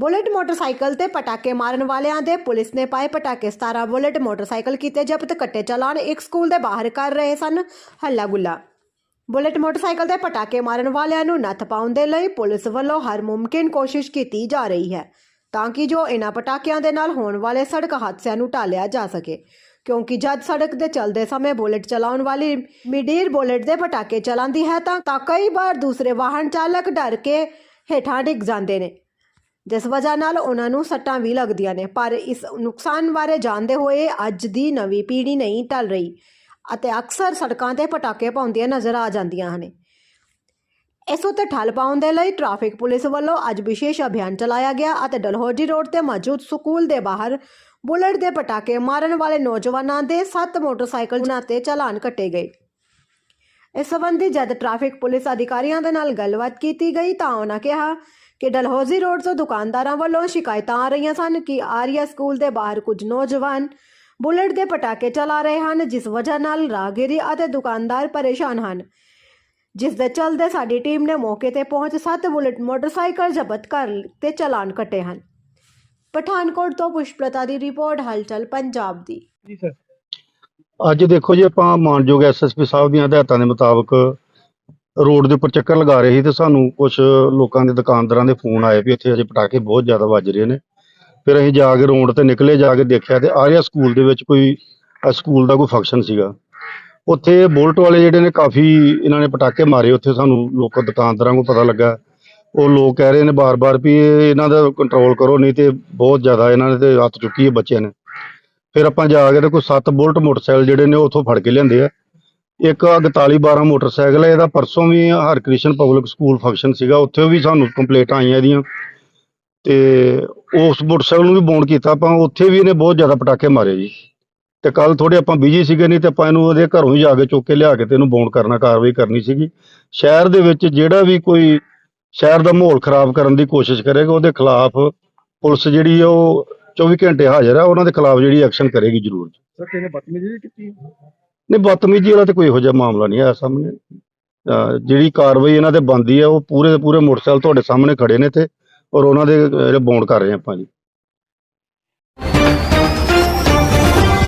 Bullet motorcycle ਤੇ ਪਟਾਕੇ ਮਾਰਨ ਵਾਲਿਆਂ ਦੇ ਪੁਲਿਸ ਨੇ ਪਾਏ ਪਟਾਕੇ। 17 ਬੁਲੇਟ ਮੋਟਰਸਾਈਕਲ ਕੀਤੇ ਜ਼ਬਤ, ਕੱਟੇ ਚਲਾਨ, ਇੱਕ ਸਕੂਲ ਦੇ ਬਾਹਰ ਕਰ ਰਹੇ ਸਨ ਹੱਲਾ ਗੁੱਲਾ ਬੁਲੇਟ ਮੋਟਰਸਾਈਕਲ ਤੇ ਪਟਾਕੇ ਮਾਰਨ ਵਾਲਿਆਂ ਨੂੰ ਨੱਥ ਪਾਉਣ ਦੇ ਲਈ ਪੁਲਿਸ ਵੱਲੋਂ ਹਰ ਮੁਮਕਿਨ ਕੋਸ਼ਿਸ਼ ਕੀਤੀ ਜਾ ਰਹੀ ਹੈ ਤਾਂ ਕਿ ਜੋ ਇਹਨਾਂ ਪਟਾਕਿਆਂ ਦੇ ਨਾਲ ਹੋਣ ਵਾਲੇ ਸੜਕ ਹਾਦਸਿਆਂ ਨੂੰ ਟਾਲਿਆ ਜਾ ਸਕੇ। ਕਿਉਂਕਿ ਜਦ ਸੜਕ ਦੇ ਚੱਲਦੇ ਸਮੇਂ ਬੁਲੇਟ ਚਲਾਉਣ ਵਾਲੀ ਮਿਡੀਰ ਬੁਲੇਟ ਦੇ ਪਟਾਕੇ ਚਲਾਉਂਦੀ ਹੈ ਤਾਂ ਤਾਂ ਕਈ ਵਾਰ ਦੂਸਰੇ ਵਾਹਨ ਚਾਲਕ ਡਰ ਕੇ ਹੇਠਾਂ ਡਿੱਗ ਜਾਂਦੇ ਨੇ। ਜਿਸ ਵਜ੍ਹਾ ਨਾਲ ਉਹਨਾਂ ਨੂੰ ਸੱਟਾਂ ਵੀ ਲੱਗਦੀਆਂ ਨੇ, ਪਰ ਇਸ ਨੁਕਸਾਨ ਬਾਰੇ ਜਾਣਦੇ ਹੋਏ ਅੱਜ ਦੀ ਨਵੀਂ ਪੀੜ੍ਹੀ ਨਹੀਂ ਟਲ ਰਹੀ ਅਤੇ ਅਕਸਰ ਸੜਕਾਂ ਤੇ ਪਟਾਕੇ ਪਾਉਂਦੀਆਂ ਨਜ਼ਰ ਆ ਜਾਂਦੀਆਂ ਹਨ। ਇਸ ਉੱਤੇ ਠੱਲ ਪਾਉਣ ਦੇ ਲਈ ਟ੍ਰੈਫਿਕ ਪੁਲਿਸ ਵੱਲੋਂ ਅੱਜ ਵਿਸ਼ੇਸ਼ ਅਭਿਆਨ ਚਲਾਇਆ ਗਿਆ ਅਤੇ ਡਲਹੌਜੀ ਰੋਡ ਤੇ ਮੌਜੂਦ ਸਕੂਲ ਦੇ ਬਾਹਰ ਬੁਲਟ ਦੇ ਪਟਾਕੇ ਮਾਰਨ ਵਾਲੇ ਨੌਜਵਾਨਾਂ ਦੇ 7 ਮੋਟਰਸਾਈਕਲਾਂ ਤੇ ਚਲਾਨ ਕੱਟੇ ਗਏ। ਇਸ ਸੰਬੰਧੀ ਜਦ ਟ੍ਰੈਫਿਕ ਪੁਲਿਸ ਅਧਿਕਾਰੀਆਂ ਦੇ ਨਾਲ ਗੱਲਬਾਤ ਕੀਤੀ ਗਈ ਤਾਂ ਉਹਨਾਂ ਕਿਹਾ ਕਿ ਡਲਹੌਜ਼ੀ ਰੋਡ ਤੋਂ ਦੁਕਾਨਦਾਰਾਂ ਵੱਲੋਂ ਸ਼ਿਕਾਇਤਾਂ ਆ ਰਹੀਆਂ ਸਨ ਕਿ ਆਰੀਆ ਸਕੂਲ ਦੇ ਬਾਹਰ ਕੁਝ ਨੌਜਵਾਨ ਬੁਲਟ ਦੇ ਪਟਾਕੇ ਚਲਾ ਰਹੇ ਹਨ ਜਿਸ ਵਜ੍ਹਾ ਨਾਲ ਰਾਹਗੀਰੀ ਅਤੇ ਦੁਕਾਨਦਾਰ ਪਰੇਸ਼ਾਨ ਹਨ। ਜਿਸ ਦੇ ਚਲਦੇ ਸਾਡੀ ਟੀਮ ਨੇ ਮੌਕੇ ਤੇ ਪਹੁੰਚ ਸੱਤ ਬੁਲਟ ਮੋਟਰਸਾਈਕਲ ਜ਼ਬਤ ਕਰ ਤੇ ਚਲਾਨ ਕੱਟੇ ਹਨ। ਪਠਾਨਕੋਟ ਤੋਂ ਪੁਸ਼ਪ੍ਰਤਾ ਦੀ ਰਿਪੋਰਟ ਹਲਚਲ ਪੰਜਾਬ ਦੀ। ਜੀ ਸਰ। ਅੱਜ ਦੇਖੋ ਜੀ ਆਪਾਂ ਮਾਨਯੋਗ ਐਸਐਸਪੀ ਸਾਹਿਬ ਦੀਆਂ ਹਦਾਇਤਾਂ ਦੇ ਮੁਤਾਬਕ ਰੋਡ ਦੇ ਉੱਪਰ ਚੱਕਰ ਲਗਾ ਰਹੇ ਸੀ ਤੇ ਸਾਨੂੰ ਕੁਝ ਲੋਕਾਂ ਦੇ ਦੁਕਾਨਦਾਰਾਂ ਦੇ ਫੋਨ ਆਏ ਵੀ ਇੱਥੇ ਅਜੇ ਪਟਾਕੇ ਬਹੁਤ ਜ਼ਿਆਦਾ ਵੱਜ ਰਹੇ ਨੇ। ਫਿਰ ਅਸੀਂ ਜਾ ਕੇ ਰੋਡ ਤੇ ਨਿਕਲੇ ਜਾ ਕੇ ਦੇਖਿਆ ਤੇ ਆਰਿਆ ਸਕੂਲ ਦੇ ਵਿੱਚ ਕੋਈ ਅ, ਸਕੂਲ ਦਾ ਕੋਈ ਫੰਕਸ਼ਨ ਸੀਗਾ। ਉੱਥੇ ਬੁਲਟ ਵਾਲੇ ਜਿਹੜੇ ਨੇ ਕਾਫੀ ਇਹਨਾਂ ਨੇ ਪਟਾਕੇ ਮਾਰੇ ਉੱਥੇ ਸਾਨੂੰ ਲੋਕਾਂ ਦੁਕਾਨਦਾਰਾਂ ਨੂੰ ਪਤਾ ਲੱਗਾ। ਉਹ ਲੋਕ ਕਹਿ ਰਹੇ ਨੇ ਬਾਰ-ਬਾਰ ਵੀ ਇਹ ਇਹਨਾਂ ਦਾ ਕੰਟਰੋਲ ਕਰੋ ਨਹੀਂ ਤੇ ਬਹੁਤ ਜ਼ਿਆਦਾ ਇਹਨਾਂ ਨੇ ਤੇ ਹੱਥ ਚੁੱਕੀ ਹੈ ਬੱਚਿਆਂ ਨੇ। ਫਿਰ ਆਪਾਂ ਜਾ ਕੇ ਤੇ ਕੋਈ ਸੱਤ ਬੁਲਟ ਮੋਟਰਸਾਈਕਲ ਜਿਹੜੇ ਨੇ ਉਹ ਉੱਥੋਂ ਫੜ ਕੇ ਲਿਆਂਦੇ ਆ। ਇੱਕ 41 12 ਮੋਟਰਸਾਈਕਲ ਹੈ ਇਹਦਾ ਪਰਸੋਂ ਵੀ ਹਰਕ੍ਰਿਸ਼ਨ ਪਬਲਿਕ ਸਕੂਲ ਫੰਕਸ਼ਨ ਸੀਗਾ, ਉੱਥੇ ਵੀ ਸਾਨੂੰ ਕੰਪਲੇਂਟਾਂ ਆਈਆਂ ਇਹਦੀਆਂ। ਤੇ ਉਸ ਮੋਟਰਸਾਈਕਲ ਨੂੰ ਵੀ ਬੌਂਡ ਕੀਤਾ ਆਪਾਂ, ਉੱਥੇ ਵੀ ਇਹਨੇ ਬਹੁਤ ਜ਼ਿਆਦਾ ਪਟਾਕੇ ਮਾਰੇ ਜੀ। ਤੇ ਕੱਲ ਥੋੜੇ ਆਪਾਂ ਬਿਜ਼ੀ ਸੀਗੇ, ਨਹੀਂ ਤੇ ਆਪਾਂ ਇਹਨੂੰ ਉਹਦੇ ਘਰੋਂ ਹੀ ਜਾ ਕੇ ਚੁੱਕ ਕੇ ਲਿਆ ਕੇ ਤੇ ਇਹਨੂੰ ਬੌਂਡ ਕਰਨਾ, ਕਾਰਵਾਈ ਕਰਨੀ ਸੀਗੀ। ਸ਼ਹਿਰ ਦੇ ਵਿੱਚ ਜਿਹੜਾ ਵੀ ਕੋਈ ਸ਼ਹਿਰ ਦਾ ਮਾਹੌਲ ਖਰਾਬ ਕਰਨ ਦੀ ਕੋਸ਼ਿਸ਼ ਕਰੇਗਾ, ਉਹਦੇ ਖਿਲਾਫ ਪੁਲਿਸ ਜਿਹੜੀ ਆ, ਉਹ 24 ਘੰਟੇ ਹਾਜ਼ਰ ਆ, ਉਹਨਾਂ ਦੇ ਖਿਲਾਫ ਜਿਹੜੀ ਐਕਸ਼ਨ ਕਰੇਗੀ ਜ਼ਰੂਰ। ਸਰ ਕਿਹਨੇ ਬਦਤਮੀਜ਼ੀ ਕੀਤੀ? ਨਹੀਂ, ਬਦਤਮੀਜ਼ੀ ਵਾਲਾ ਤੇ ਕੋਈ ਇਹੋ ਜਿਹਾ ਮਾਮਲਾ ਨਹੀਂ ਆਇਆ ਸਾਹਮਣੇ। ਅਹ ਜਿਹੜੀ ਕਾਰਵਾਈ ਇਹਨਾਂ ਤੇ ਬੰਦੀ ਹੈ ਉਹ ਪੂਰੇ ਦੇ ਪੂਰੇ ਮੋਟਰਸਾਈਕਲ ਤੁਹਾਡੇ ਸਾਹਮਣੇ ਖੜੇ ਨੇ ਤੇ ਔਰ ਉਹਨਾਂ ਦੇ ਜਿਹੜੇ ਬੌਂਡ ਕਰ ਰਹੇ ਆਪਾਂ ਜੀ।